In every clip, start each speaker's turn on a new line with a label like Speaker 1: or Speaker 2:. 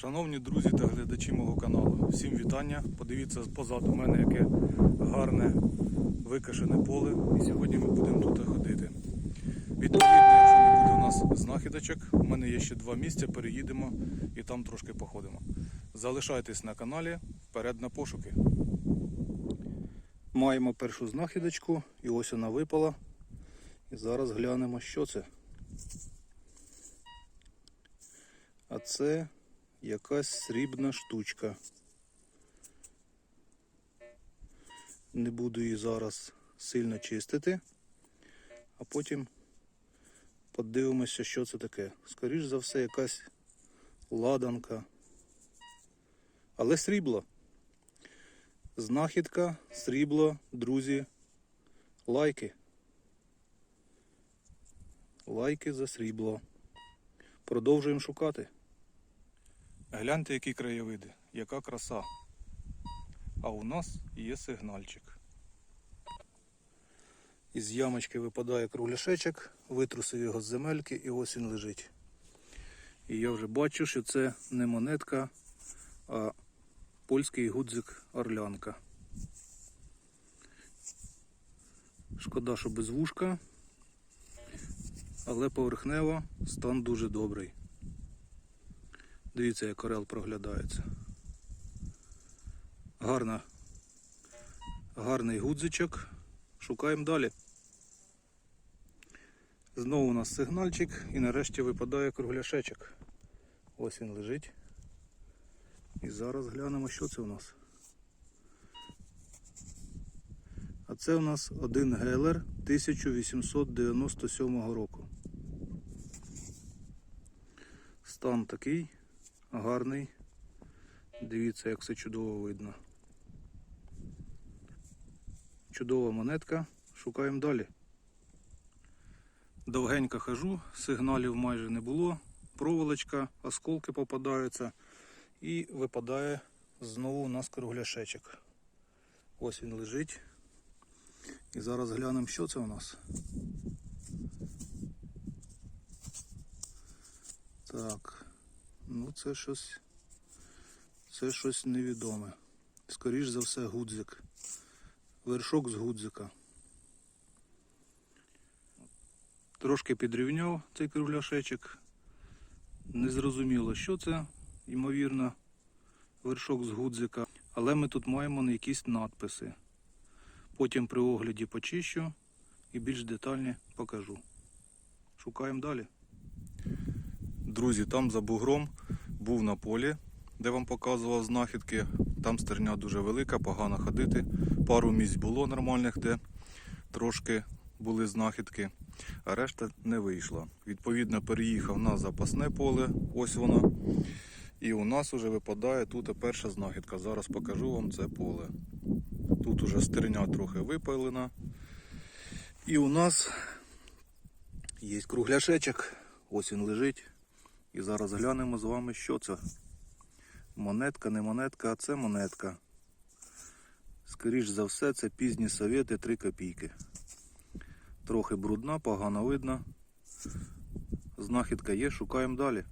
Speaker 1: Шановні друзі та глядачі мого каналу, всім вітання. Подивіться позаду мене, яке гарне викашене поле. І сьогодні ми будемо тут ходити. Відповідно, якщо не буде у нас знахідочок, у мене є ще два місця, переїдемо і там трошки походимо. Залишайтесь на каналі, вперед на пошуки. Маємо першу знахідочку, і ось вона випала. І зараз глянемо, що це. А це якась срібна штучка. Не буду її зараз сильно чистити, а потім подивимося, що це таке. Скоріш за все, якась ладанка. Але срібло. Знахідка, срібло, друзі, лайки. Лайки за срібло. Продовжуємо шукати. Гляньте, які краєвиди, яка краса. А у нас є сигнальчик. Із ямочки випадає кругляшечок, витрусив його з земельки і ось він лежить. І я вже бачу, що це не монетка, а польський гудзик орлянка. Шкода, що без вушка, але поверхнево стан дуже добрий. Дивіться, як орел проглядається. Гарна, гарний гудзичок. Шукаємо далі. Знову у нас сигнальчик і нарешті випадає кругляшечок. Ось він лежить. І зараз глянемо, що це у нас. А це у нас один гелер 1897 року. Стан такий гарний. Дивіться, як все чудово видно. Чудова монетка. Шукаємо далі. Довгенько хожу, сигналів майже не було. Проволочка, осколки попадаються і випадає знову у нас кругляшечок. Ось він лежить. І зараз глянемо, що це у нас. Так. Ну, це щось. Це щось невідоме. Скоріш за все, гудзик. Вершок з гудзика. Трошки підрівняв цей кругляшечок. Незрозуміло, що це, ймовірно, вершок з гудзика. Але ми тут маємо якісь надписи. Потім при огляді почищу і більш детальні покажу. Шукаємо далі. Друзі, там за бугром був на полі, де вам показував знахідки. Там стерня дуже велика, погано ходити. Пару місць було нормальних, де трошки були знахідки, а решта не вийшла. Відповідно, переїхав на запасне поле, ось воно. І у нас вже випадає тут перша знахідка. Зараз покажу вам це поле. Тут уже стерня трохи випалена. І у нас є кругляшечок. Ось він лежить. І зараз глянемо з вами, що це. Монетка, не монетка, а це монетка. Скоріш за все, це пізні совєти 3 копійки. Трохи брудна, погано видно. Знахідка є, шукаємо далі.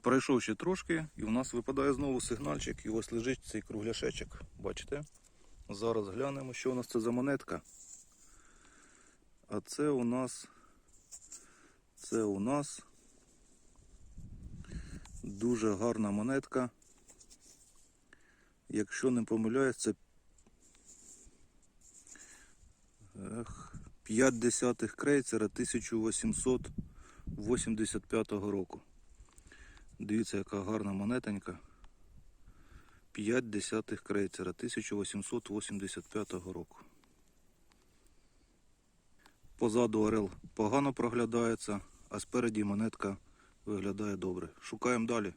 Speaker 1: Пройшов ще трошки, і в нас випадає знову сигнальчик, і ось лежить цей кругляшечок. Бачите? Зараз глянемо, що у нас це за монетка. А це у нас. Це у нас дуже гарна монетка. Якщо не помиляюсь, це 5 десятих крейцера 1885 року. Дивіться, яка гарна монетенька. 5 десятих крейцера 1885 року. Позаду орел погано проглядається, а спереді монетка виглядає добре. Шукаємо далі.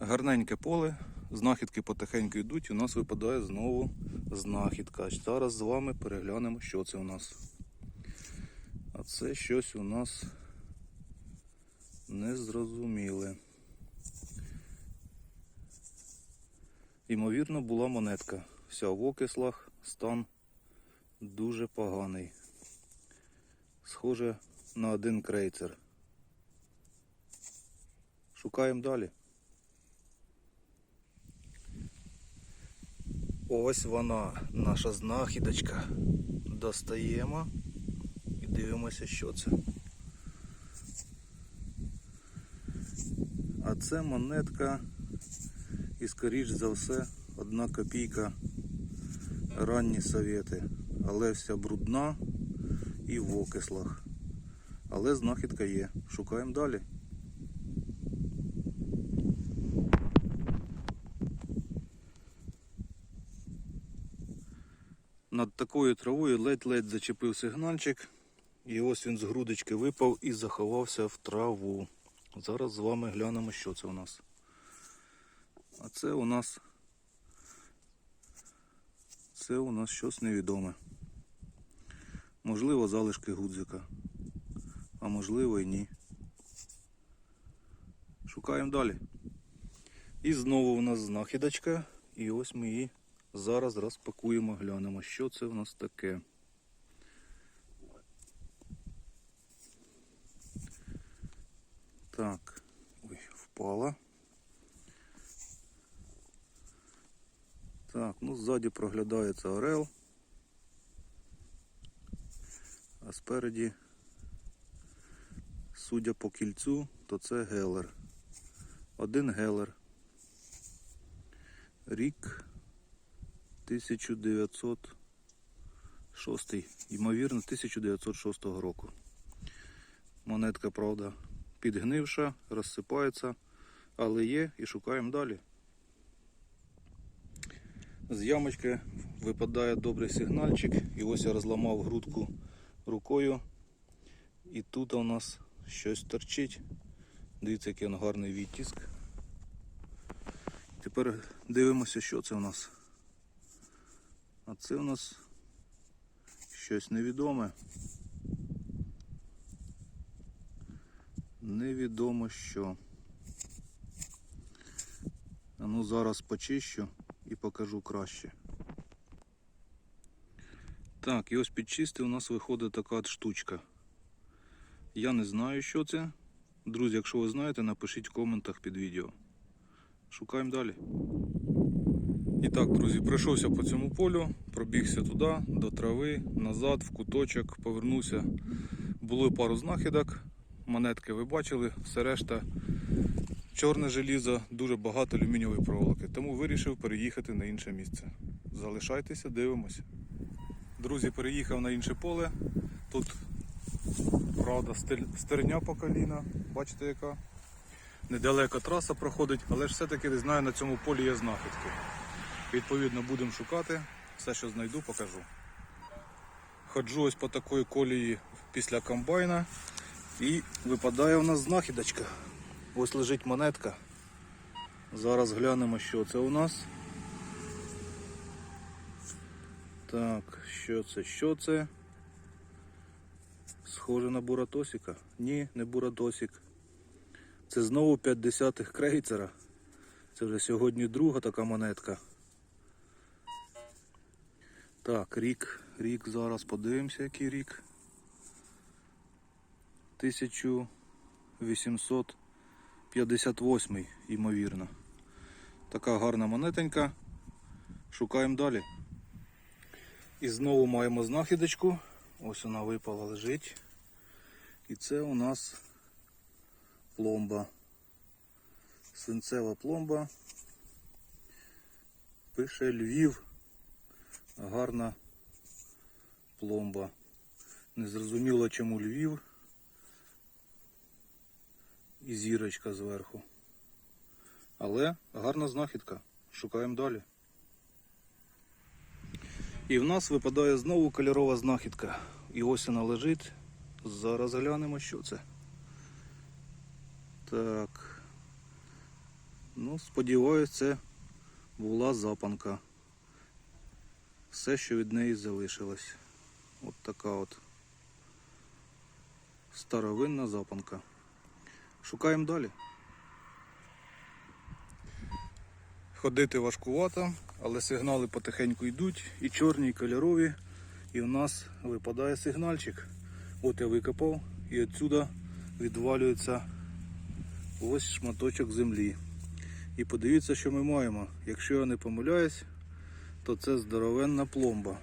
Speaker 1: Гарненьке поле, знахідки потихеньку йдуть, у нас випадає знову знахідка. Зараз з вами переглянемо, що це у нас. А це щось у нас незрозуміле. Ймовірно, була монетка. Вся в окислах, стан дуже поганий. Схоже на один крейцер. Шукаємо далі. Ось вона, наша знахідочка. Достаємо і дивимося, що це. А це монетка і скоріш за все одна копійка ранні совєти, але вся брудна і в окислах. Але знахідка є. Шукаємо далі. Над такою травою ледь-ледь зачепив сигнальчик. І ось він з грудочки випав і заховався в траву. Зараз з вами глянемо, що це у нас. А це у нас це у нас щось невідоме. Можливо, залишки гудзика, а можливо і ні. Шукаємо далі. І знову у нас знахідочка. І ось ми її зараз розпакуємо, глянемо, що це у нас таке. Так, ой, впала. Так, ну ззаді проглядається орел. Спереді, судя по кільцю, то це гелер. Один гелер. Рік 1906, ймовірно, 1906 року. Монетка, правда, підгнивша, розсипається, але є і шукаємо далі. З ямочки випадає добрий сигнальчик, і ось я розламав грудку рукою. І тут у нас щось торчить. Дивіться, який він гарний відтиск. Тепер дивимося, що це у нас. А це у нас щось невідоме. Невідомо що. А ну зараз почищу і покажу краще. Так, і ось під чисти у нас виходить така от штучка. Я не знаю, що це. Друзі, якщо ви знаєте, напишіть в коментах під відео. Шукаємо далі. І так, друзі, пройшовся по цьому полю, пробігся туди, до трави, назад, в куточок, повернувся. Було пару знахідок, монетки ви бачили, все решта чорне желізо, дуже багато алюмінієвої проволоки. Тому вирішив переїхати на інше місце. Залишайтеся, дивимося. Друзі, переїхав на інше поле. Тут, правда, стерня по коліна. Бачите, яка? Недалеко траса проходить, але ж все-таки не знаю, на цьому полі є знахідки. Відповідно, будемо шукати. Все, що знайду, покажу. Ходжу ось по такої колії після комбайна і випадає у нас знахідочка. Ось лежить монетка. Зараз глянемо, що це у нас. Так, що це? Що це? Схоже на буратосика. Ні, не буратосик. Це знову 50-х крейцера. Це вже сьогодні друга така монетка. Так, рік, рік, зараз подивимося, який рік. 1858, ймовірно. Така гарна монетенька. Шукаємо далі. І знову маємо знахідочку. Ось вона випала, лежить. І це у нас пломба. Свинцева пломба. Пише Львів. Гарна пломба. Незрозуміло чому Львів. І зірочка зверху. Але гарна знахідка. Шукаємо далі. І в нас випадає знову кольорова знахідка. І ось вона лежить. Зараз глянемо, що це. Так. Ну, сподіваюся, це була запанка. Все, що від неї залишилось. От така от старовинна запанка. Шукаємо далі. Ходити важкувато, але сигнали потихеньку йдуть. І чорні, і кольорові. І в нас випадає сигнальчик. От я викопав і відсюди відвалюється ось шматочок землі. І подивіться, що ми маємо. Якщо я не помиляюсь, то це здоровенна пломба.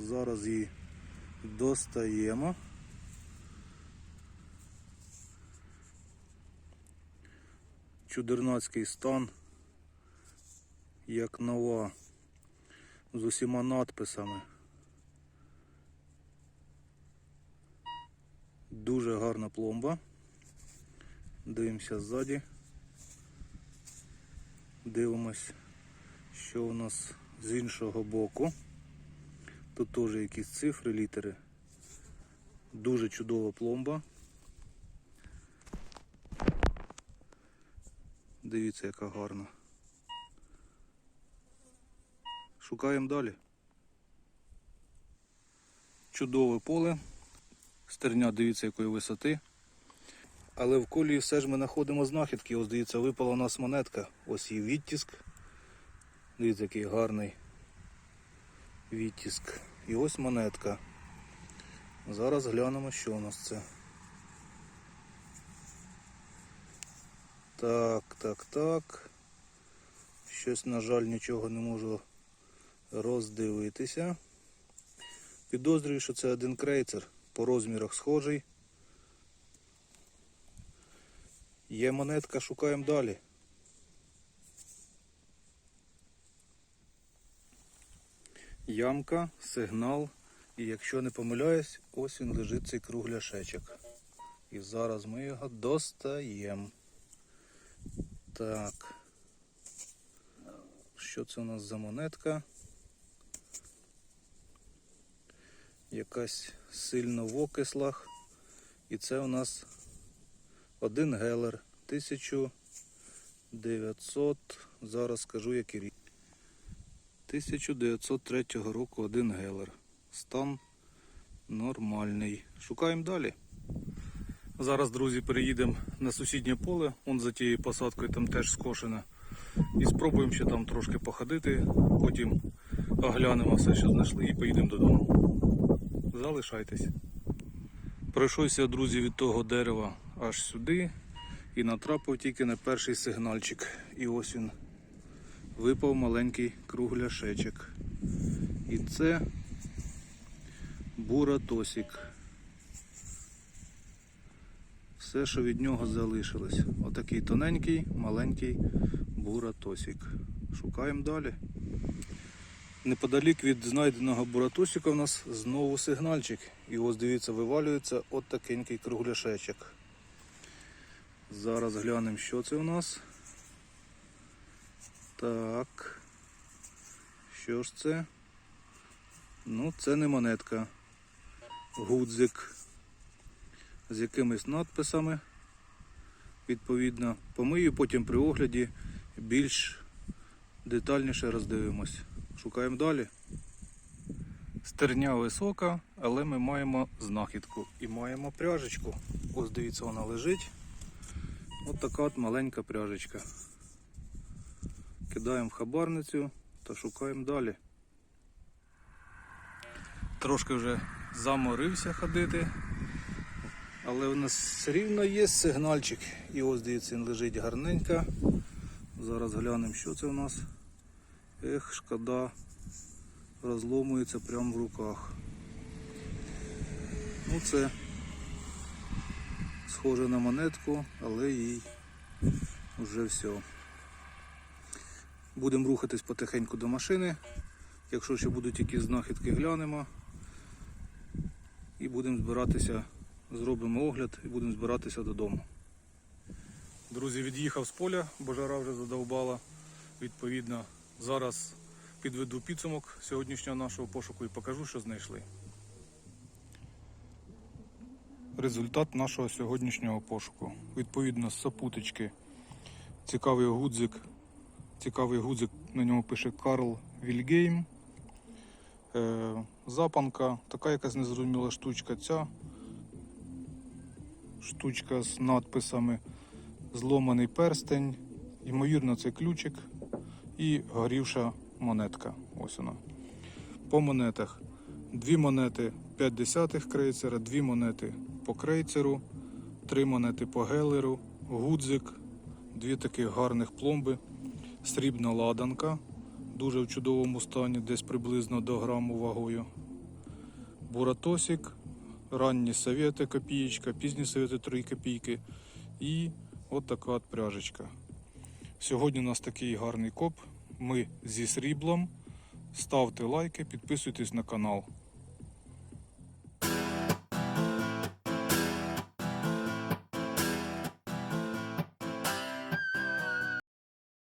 Speaker 1: Зараз її достаємо. Чудернацький стан, як нова, з усіма надписами. Дуже гарна пломба. Дивимося ззаді. Дивимось, що у нас з іншого боку. Тут теж якісь цифри, літери. Дуже чудова пломба. Дивіться, яка гарна. Шукаємо далі. Чудове поле. Стерня, дивіться, якої висоти. Але в колії все ж ми знаходимо знахідки. Ось дивіться, випала у нас монетка. Ось її відтиск. Дивіться, який гарний відтиск. І ось монетка. Зараз глянемо, що у нас це. Так, так, так. Щось, на жаль, нічого не можу роздивитися. Підозрюю, що це один крейцер. По розмірах схожий. Є монетка, шукаємо далі. Ямка, сигнал. І якщо не помиляюсь, ось він лежить цей кругляшечок. І зараз ми його достаємо. Так. Що це у нас за монетка? Якась сильно в окислах. І це у нас один гелер 1900, зараз скажу який рік. 1903 року один гелер. Стан нормальний. Шукаємо далі. Зараз, друзі, переїдемо на сусіднє поле, он за тією посадкою там теж скошене. І спробуємо ще там трошки походити, потім оглянемо все, що знайшли, і поїдемо додому. Залишайтесь. Пройшовся, друзі, від того дерева аж сюди і натрапив тільки на перший сигнальчик. І ось він випав маленький кругляшечок. І це буратосик. Все, що від нього залишилось. Отакий тоненький, маленький буратосик. Шукаємо далі. Неподалік від знайденого буратосика у нас знову сигнальчик. І ось дивіться, вивалюється от такенький кругляшечок. Зараз глянемо, що це у нас. Так. Що ж це? Ну, це не монетка. Гудзик з якимись надписами. Відповідно, помию, потім при огляді більш детальніше роздивимось. Шукаємо далі. Стерня висока, але ми маємо знахідку і маємо пряжечку. Ось дивіться, вона лежить. Ось така от маленька пряжечка. Кидаємо в хабарницю та шукаємо далі. Трошки вже заморився ходити, але у нас все рівно є сигнальчик. І ось дивіться, він лежить гарненько. Зараз глянемо, що це у нас. Ех, шкода, розломується прямо в руках. Ну це схоже на монетку, але їй вже все. Будемо рухатись потихеньку до машини. Якщо ще будуть якісь знахідки, глянемо. І будемо збиратися, зробимо огляд і будемо збиратися додому. Друзі, від'їхав з поля, бо жара вже задовбала. Відповідно, зараз підведу підсумок сьогоднішнього нашого пошуку і покажу, що знайшли. Результат нашого сьогоднішнього пошуку. Відповідно, з сапуточки цікавий гудзик. Цікавий гудзик, на ньому пише Карл Вільгейм. Е, запанка, така якась незрозуміла штучка. Ця штучка з надписами зломаний перстень, ймовірно, це ключик і горівша монетка. Ось вона. По монетах. Дві монети 5 десятих крейцера, дві монети по крейцеру, три монети по гелеру, гудзик, дві таких гарних пломби. Срібна ладанка, дуже в чудовому стані, десь приблизно до граму вагою. Буратосик, ранні совєти копієчка, пізні совєти 3 копійки. І от така от пряжечка. Сьогодні у нас такий гарний коп. Ми зі сріблом. Ставте лайки, підписуйтесь на канал.